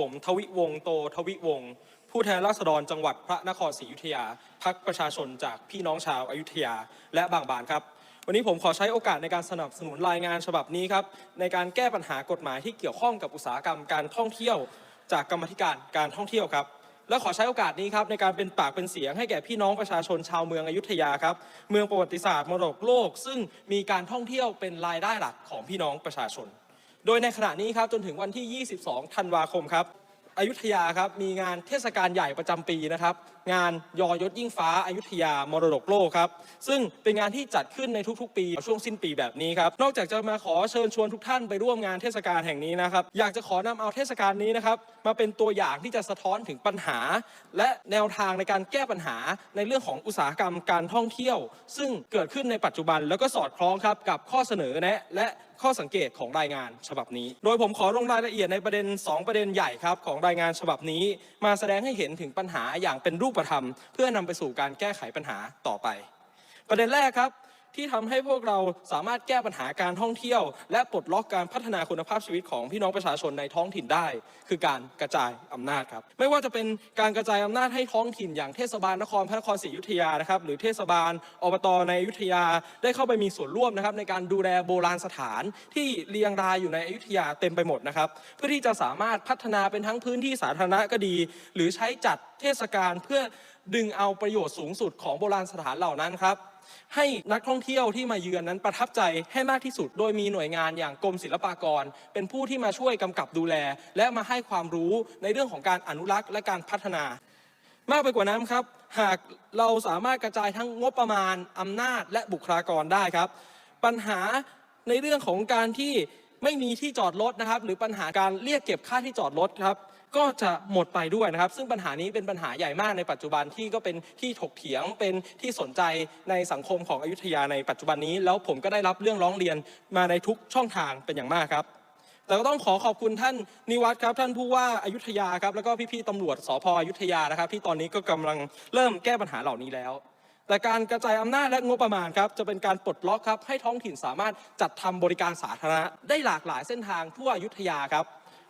ผมทวิวงโตทวิวงผู้แทนราษฎรจังหวัดพระนครศรีอยุธยาพักประชาชนจากพี่น้องชาวอายุทยาและบางบานครับ วันนี้ผมขอใช้โอกาสในการสนับสนุนรายงานฉบับนี้ครับในการแก้ปัญหากฎหมายที่เกี่ยวข้องกับอุตสาหกรรมการท่องเที่ยว จากกรรมธิการการท่องเที่ยวครับและขอใช้โอกาสนี้ครับในการเป็นปากเป็นเสียงให้แก่พี่น้องประชาชนชาวเมืองอยุธยาครับเมืองประวัติศาสตร์มรดกโลก ซึ่งมีการท่องเที่ยวเป็นรายได้หลักของพี่น้องประชาชน โดยในขณะนี้ครับจนถึงวันที่ 22 ธันวาคมครับอยุธยาครับมีงานเทศกาลใหญ่ประจำปีนะครับ งานยอยศยิ่งฟ้าอายุทยามรดกโลกครับ ซึ่งเป็นงานที่จัดขึ้นในทุกๆ ปีช่วงสิ้นปีแบบนี้ครับ นอกจากจะมาขอเชิญชวนทุกท่านไปร่วมงานเทศกาลแห่งนี้นะครับ อยากจะขอนำเอาเทศกาลนี้นะครับ มาเป็นตัวอย่างที่จะสะท้อนถึงปัญหา และแนวทางในการแก้ปัญหาในเรื่องของอุตสาหกรรมการท่องเที่ยว ซึ่งเกิดขึ้นในปัจจุบันแล้วก็สอดคล้องครับกับข้อเสนอแนะและ ข้อสังเกตของรายงานฉบับนี้ โดยผมขอลงรายละเอียดในประเด็น 2 ประเด็นใหญ่ครับของรายงานฉบับนี้ มาแสดงให้เห็นถึงปัญหาอย่างเป็นรูปธรรม เพื่อนำไปสู่การแก้ไขปัญหาต่อไป ประเด็นแรกครับ ที่ทำให้พวกเราสามารถแก้ปัญหาการท่องเที่ยว และปลดล็อกการพัฒนาคุณภาพชีวิตของพี่น้องประชาชนในท้องถิ่นได้ คือการกระจายอำนาจครับ ไม่ว่าจะเป็นการกระจายอำนาจให้ท้องถิ่น อย่างเทศบาลนครพระนครศรีอยุธยานะครับหรือเทศบาลอบตในอยุธยาได้เข้าไปมีส่วนร่วมนะครับในการดูแลโบราณสถานที่เรียงรายอยู่ในอยุธยาเต็มไปหมดนะครับ เพื่อที่จะสามารถพัฒนาเป็นทั้งพื้นที่สาธารณะก็ดี หรือใช้จัดเทศกาลเพื่อ ดึงเอาประโยชน์สูงสุดของโบราณสถานเหล่านั้นครับ ให้นักท่องเที่ยวที่มาเยือนนั้นประทับใจให้มากที่สุด โดยมีหน่วยงานอย่างกรมศิลปากร เป็นผู้ที่มาช่วยกำกับดูแล และมาให้ความรู้ในเรื่องของการอนุรักษ์และการพัฒนา มากไปกว่านั้นครับ หากเราสามารถกระจายทั้งงบประมาณอำนาจและบุคลากรได้ครับ ปัญหาในเรื่องของการที่ไม่มีที่จอดรถนะครับ หรือปัญหาการเรียกเก็บค่าที่จอดรถครับ ก็จะหมดไปด้วยนะครับ ซึ่งปัญหานี้เป็นปัญหาใหญ่มากในปัจจุบันที่ก็เป็นที่ถกเถียงเป็นที่สนใจในสังคมของอยุธยาในปัจจุบันนี้ แล้วผมก็ได้รับเรื่องร้องเรียนมาในทุกช่องทางเป็นอย่างมากครับแต่ก็ต้องขอขอบคุณท่านนิวัฒน์ครับ ท่านผู้ว่าอายุทยาครับแล้วก็พี่ๆตำรวจสพอยุธยานะครับ ที่ตอนนี้ก็กำลังเริ่มแก้ปัญหาเหล่านี้แล้ว แต่การกระจายอำนาจและงบประมาณครับจะเป็นการปลดล็อกครับให้ท้องถิ่นสามารถจัดทำบริการสาธารณะได้หลากหลายเส้นทางทั่วอยุธยาครับ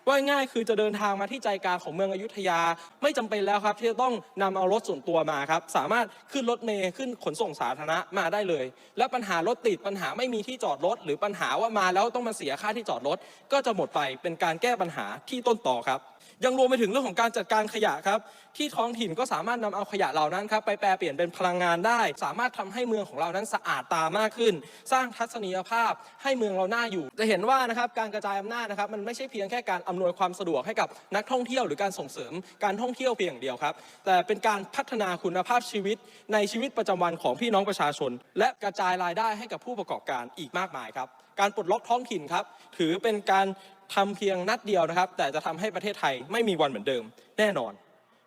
ว่าง่ายคือจะเดินทางมาที่ใจกลางของเมืองอยุธยา ไม่จำเป็นแล้วครับ ที่จะต้องนำเอารถส่วนตัวมาครับ สามารถขึ้นรถเมย์ขึ้นขนส่งสาธารณะมาได้เลย และปัญหารถติดปัญหาไม่มีที่จอดรถ หรือปัญหาว่ามาแล้วต้องมาเสียค่าที่จอดรถ ก็จะหมดไปเป็นการแก้ปัญหาที่ต้นต่อครับ ยังรวมไปถึงเรื่องของการจัดการขยะครับ ที่ท้องถิ่นก็สามารถนำเอาขยะเหล่านั้นครับไปแปลเปลี่ยนเป็นพลังงานได้ สามารถทำให้เมืองของเรานั้นสะอาดตามากขึ้น สร้างทัศนียภาพให้เมืองเราหน่าอยู่ จะเห็นว่านะครับการกระจายอำนาจนะครับมันไม่ใช่เพียงแค่การอำนวยความสะดวกให้กับนักท่องเที่ยวหรือการส่งเสริมการท่องเที่ยวเพียงอย่างเดียวครับ แต่เป็นการพัฒนาคุณภาพชีวิตในชีวิตประจำวันของพี่น้องประชาชน และกระจายรายได้ให้กับผู้ประกอบการอีกมากมายครับ การปลดล็อกท้องถิ่นครับ ถือเป็นการ ทำเพียงนัดเดียวนะครับ แต่จะทำให้ประเทศไทยไม่มีวันเหมือนเดิมแน่นอน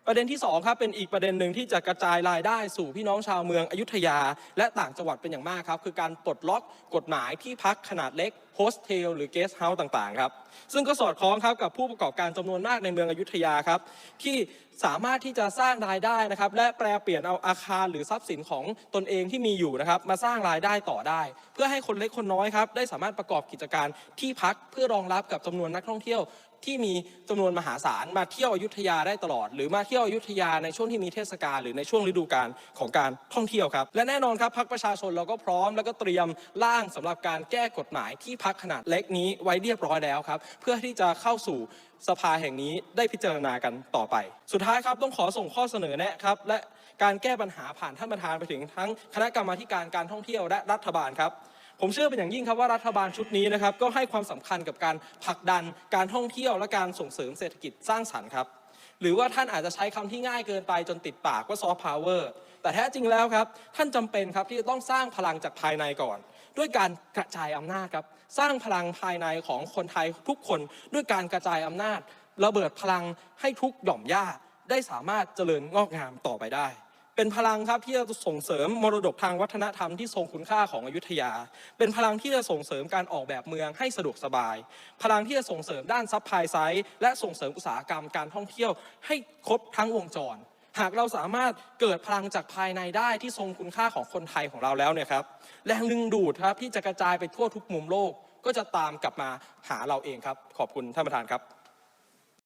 ประเด็นที่สองครับเป็นอีกประเด็นหนึ่งที่จะกระจายรายได้สู่พี่น้องชาวเมืองอยุธยา และต่างจังหวัดเป็นอย่างมากครับ คือการปลดล็อกกฎหมายที่พักขนาดเล็กโฮสเทลหรือเกสต์เฮาส์ต่างๆครับซึ่งก็สอดคล้องครับกับผู้ประกอบการจำนวนมากในเมืองอยุธยาครับที่สามารถที่จะสร้างรายได้นะครับและแปลเปลี่ยนเอาอาคารหรือทรัพย์สินของตนเองที่มีอยู่นะครับมาสร้างรายได้ต่อได้ เพื่อให้คนเล็กคนน้อยครับได้สามารถประกอบกิจการที่พักเพื่อรองรับกับจำนวนนักท่องเที่ยว ที่มีจำนวนมหาศาลมาเที่ยวอยุธยาได้ตลอด หรือมาเที่ยวอยุธยาในช่วงที่มีเทศกาลหรือในช่วงฤดูกาลของการท่องเที่ยวครับและแน่นอนครับพักประชาชนเราก็พร้อมแล้วก็เตรียมร่างสำหรับการแก้กฎหมายที่พักขนาดเล็กนี้ไว้เรียบร้อยแล้วครับ เพื่อที่จะเข้าสู่สภาแห่งนี้ได้พิจารณากันต่อไป สุดท้ายครับต้องขอส่งข้อเสนอแนะครับและการแก้ปัญหาผ่านท่านประธานไปถึงทั้งคณะกรรมาการการท่องเที่ยวและรัฐบาลครับ ผมเชื่อเป็นอย่างยิ่งครับว่ารัฐบาลชุดนี้นะครับก็ให้ความสำคัญกับการผลักดันการท่องเที่ยวและการส่งเสริมเศรษฐกิจสร้างสรรค์ครับหรือว่าท่านอาจจะใช้คำที่ง่ายเกินไปจนติดปากว่าซอฟต์พาวเวอร์แต่แท้จริงแล้วครับ ท่านจำเป็นครับที่จะต้องสร้างพลังจากภายในก่อน ด้วยการกระจายอำนาจครับสร้างพลังภายในของคนไทยทุกคนด้วยการกระจายอำนาจ ระเบิดพลังให้ทุกหย่อมย่าได้สามารถเจริญงอกงามต่อไปได้ เป็นพลังครับที่จะส่งเสริมมรดกทางวัฒนธรรมที่ทรงคุณค่าของอยุธยา เป็นพลังที่จะส่งเสริมการออกแบบเมืองให้สะดวกสบาย พลังที่จะส่งเสริมด้านซับพลายไซด์และส่งเสริมอุตสาหกรรมการท่องเที่ยวให้ครบทั้งวงจร หากเราสามารถเกิดพลังจากภายในได้ที่ทรงคุณค่าของคนไทยของเราแล้วเนี่ยครับแรงดึงดูดครับที่จะกระจายไปทั่วทุกมุมโลกก็จะตามกลับมาหาเราเองครับ ขอบคุณท่านประธานครับ